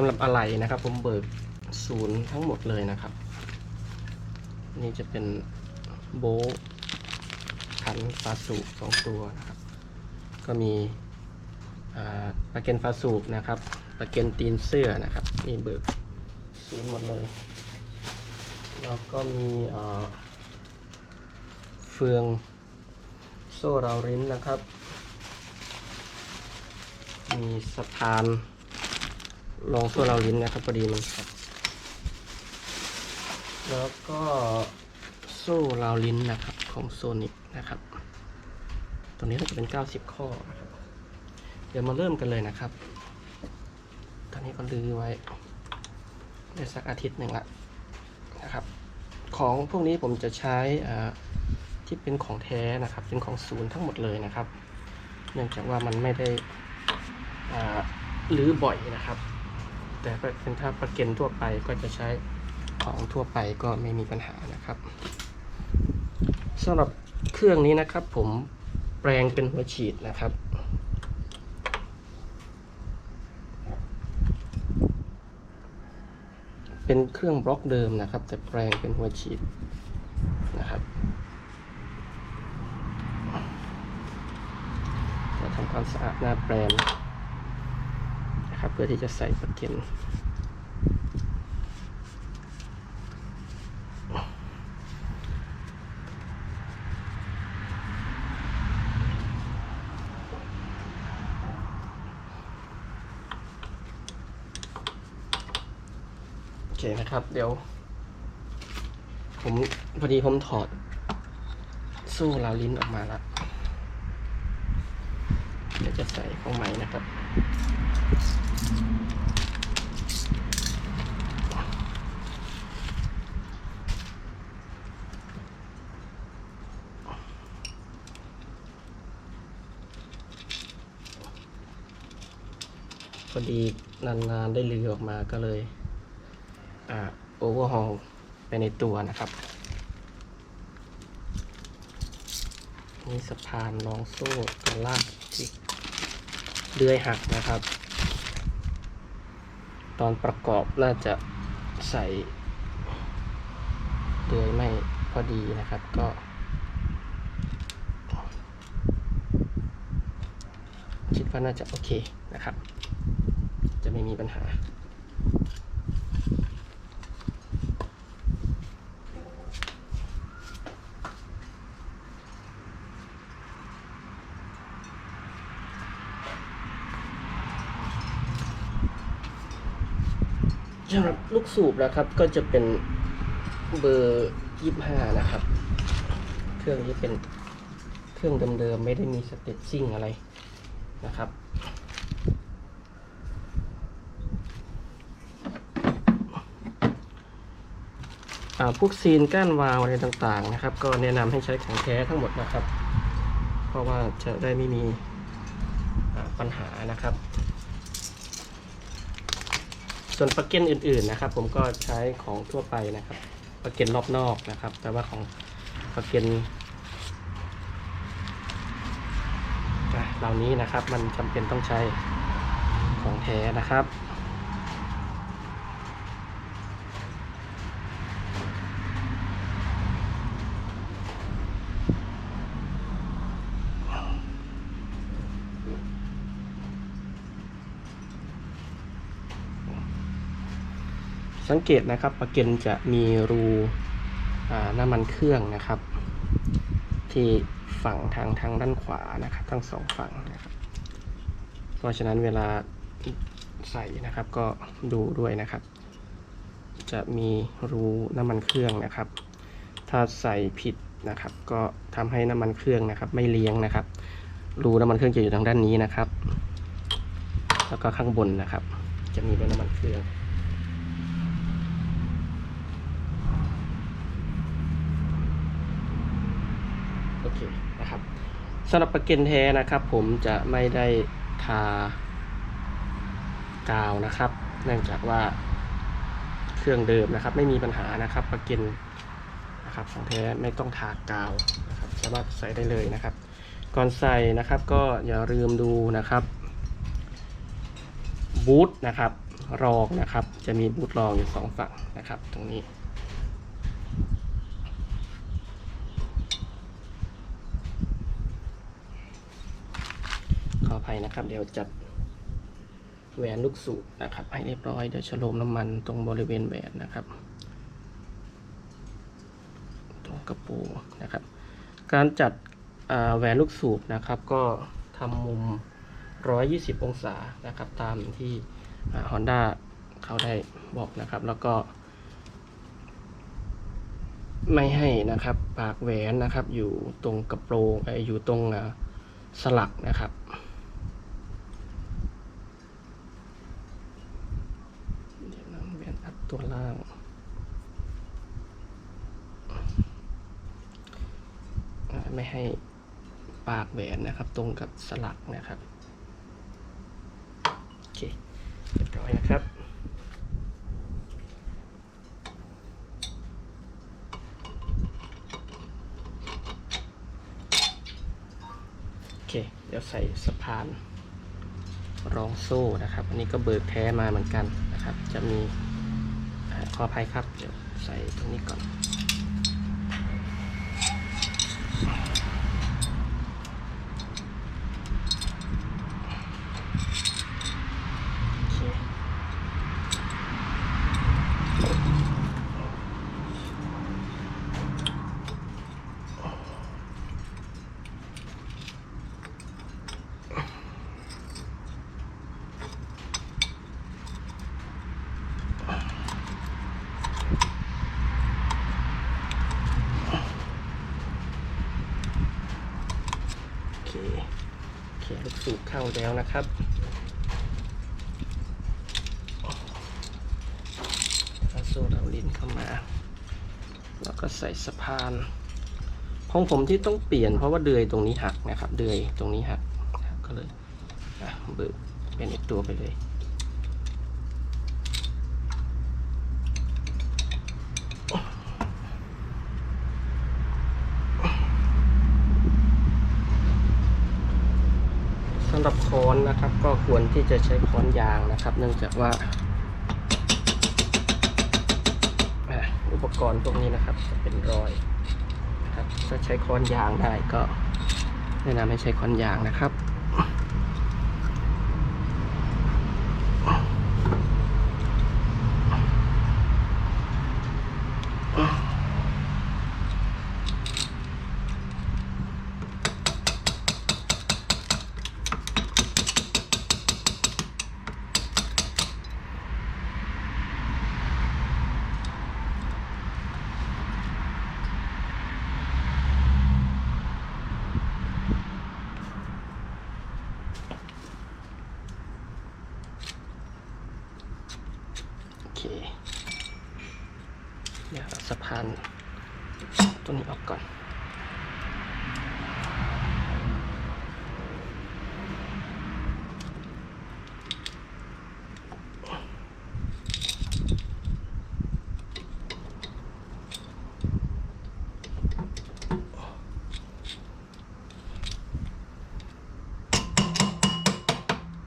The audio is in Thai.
ำหรับอะไหล่นะครับ ผมเบิกศูนย์ทั้งหมดเลยนะครับ นี่จะเป็นโบขันฟาสูบสองตัวนะครับ ก็มีอ่าปลาเกนฟาสูบนะครับปลาเกนตีนเสื้อนะครับนี่เบิกศูนย์หมดเลยแล้วก็มีเอ่อเฟืองโซ่ราวริ้นนะครับ มีสะพาน รองโซ่ราวลิ้นนะครับพอดีมันครับ แล้วก็โซ่ราวลิ้นนะครับของโซนิกนะครับ ตัวนี้ก็จะเป็น 90 ข้อนะครับเดี๋ยวมาเริ่มกันเลยนะครับ ตอนนี้ก็ลือไว้ได้สักอาทิตย์หนึ่งละนะครับ ของพวกนี้ผมจะใช้อ่าที่เป็นของแท้นะครับ เป็นของศูนย์ทั้งหมดเลยนะครับ เนื่องจากว่ามันไม่ได้อ่าลื้อบ่อยนะครับ แต่เป็นถ้าประเก็นทั่วไปก็จะใช้ของทั่วไปก็ไม่มีปัญหานะครับสำหรับเครื่องนี้นะครับ ผมแปลงเป็นหัวฉีดนะครับ เป็นเครื่องบล็อกเดิมนะครับ แต่แปลงเป็นหัวฉีดนะครับจะทำความสะอาดหน้าแปลง พื่อที่จะใส่ประเก็นโอเคนะครับ เดี๋ยว ผมพอดีผมถอดโซ่ราวลิ้นออกมาแล้วเดี๋ยวจะใส่ของใหม่นะครับ อดีนานๆได้ลือออกมาก็เลยอโอเวอร์ฮอลไปในตัวนะครับนี่สะพานรองโซ่กันลากที่เลื่อยหักนะครับ ตอนประกอบน่าจะใส่เลื่อยไม่พอดีนะครับก็คิดว่าน่าจะโอเคนะครับ จะไม่มีปัญหา สำหรับลูกสูบนะครับก็จะเป็นเบอร์ยี่ห้านะครับ เครื่องนี้เป็นเครื่องเดิมๆ ไม่ได้มีสเต็ปซิ่งอะไรนะครับ พวกซีนก้านวาล์วอะไรต่างๆนะครับ ก็แนะนำให้ใช้ของแท้ทั้งหมดนะครับ เพราะว่าจะได้ไม่มีปัญหานะครับ ส่วนปลั๊กเกนอื่นๆนะครับ ผมก็ใช้ของทั่วไปนะครับปลั๊กเกนรอบนอกนะครับ แต่ว่าของปลั๊กเกนเหล่านี้นะครับมันจำเป็นต้องใช้ของแท้นะครับ สังเกตนะครับปลั๊กเกนจะมีรูน้ำมันเครื่องนะครับ ที่ฝั่งทางทางด้านขวานะครับ ทั้งสองฝั่งนะครับ เพราะฉะนั้นเวลาใส่นะครับก็ดูด้วยนะครับ จะมีรูน้ำมันเครื่องนะครับ ถ้าใส่ผิดนะครับ ก็ทำให้น้ำมันเครื่องนะครับ ไม่เลี้ยงนะครับ รูน้ำมันเครื่องจะอยู่ทางด้านนี้นะครับ แล้วก็ข้างบนนะครับ จะมีเป็นน้ำมันเครื่อง อเคนะครับสำหรับประเกันแท้นะครับ ผมจะไม่ได้ทากาวนะครับ เนื่องจากว่าเครื่องเดิมนะครับ ไม่มีปัญหานะครับประเกันนะครับของแท้ไม่ต้องทากาวนะครับสามารถใส่ได้เลยนะครับ ก่อนใส่นะครับก็อย่าลืมดูนะครับบูทนะครับรองนะครับ จะมีบูทรองอยู่สองฝั่งนะครับ ตรงนี้ ออภัยนะครับ เดี๋ยวจัดแหวนลูกสูบนะครับ ให้เรียบร้อยเดี๋ยวฉโลมน้ำมันตรงบริเวณแหวนนะครับ ตรงกระโปรงนะครับ การจัดแหวนลูกสูบนะครับ ก็ทำมุม 120 องศานะครับ ตามที่ฮอนด้าเขาได้บอกนะครับ แล้วก็ไม่ให้นะครับ ปากแหวนนะครับ อยู่ตรงกระโปรงอยู่ตรงสลักนะครับ เดี๋ยวนะแหวนอัด ตัวล่าง ไม่ให้ปากแหวนนะครับ ตรงกับสลักนะครับโอเคเรียบร้อยนะครับโอเค เดี๋ยวใส่สะพานรองโซ่นะครับ อันนี้ก็เบิกแท้มาเหมือนกันนะครับ จะมี ขออภัยครับ เดี๋ยวใส่ตรงนี้ก่อน โอเคโอเคโอเคลูกสูบ เข้าแล้วนะครับเอาโซ่เราลิ้นเข้ามา แล้วก็ใส่สะพาน ของผมที่ต้องเปลี่ยนเพราะว่าเดือยตรงนี้หักนะครับ เดือยตรงนี้หักก็เลยเบิกเป็นอีกตัวไปเลย รับค้อนนะครับ ก็ควรที่จะใช้ค้อนยางนะครับ เนื่องจากว่า อุปกรณ์พวกนี้นะครับจะเป็นรอยนะครับถ้าใช้ค้อนยางได้ก็แนะนำให้ใช้ค้อนยางนะครับ เคเดี๋ยวสะพานตัวนี้ออกก่อน